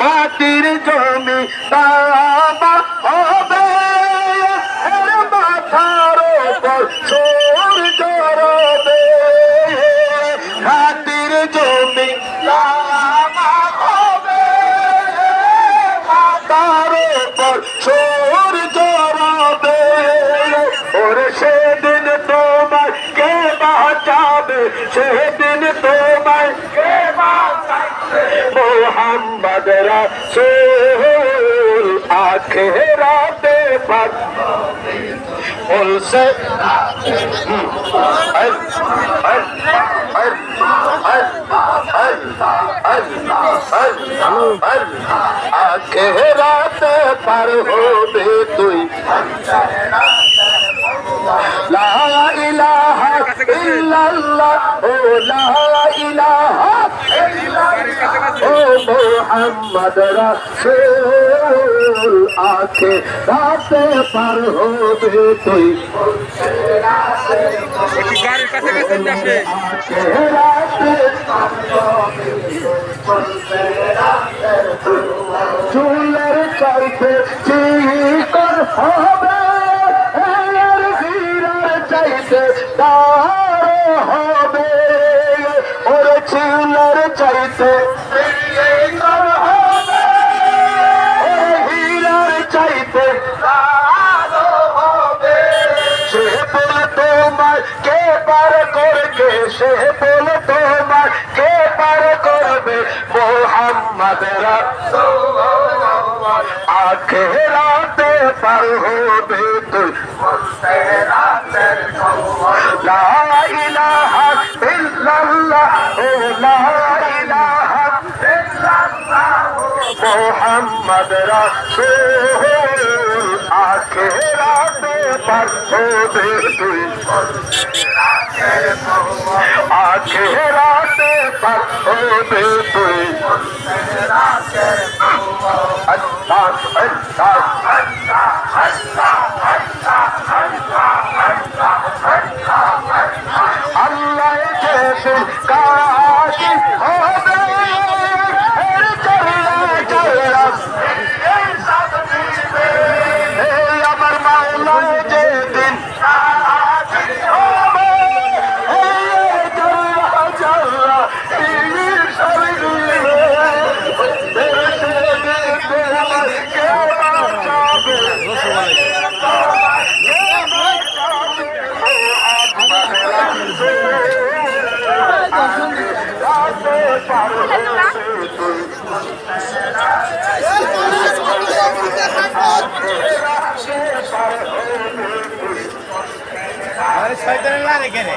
মাটির জমি বাবা সেদিন বাঁচাবে মোহাম্মদ রাসূল আখেরাতে পার বলছে আখেরাতে পার হবে তুই। ইল্লাল্লাহ ও লা ইলাহা ও মোহাম্মদ রাসূল আখে রাতে পার হবে তুই। একটু গাড়ির কাছে কাছে যাচ্ছে চুলের চাইতে চিকন হবে চুলের চাইতে হীরার চাইতে সে বলে তোমার কে পার করবে? সে বলে তোমার কে পার করবে? মোহাম্মদ আখেরাতে পার হবে তুই। লা ইলাহা ইল্লাল্লাহ। মোহাম্মদ রাসূল আখেরাতে পার হবে তুই আখেরাতে পার হবে তুই আল্লাহ আল্লাহ আল্লাহ শয়তানের লাগে কেন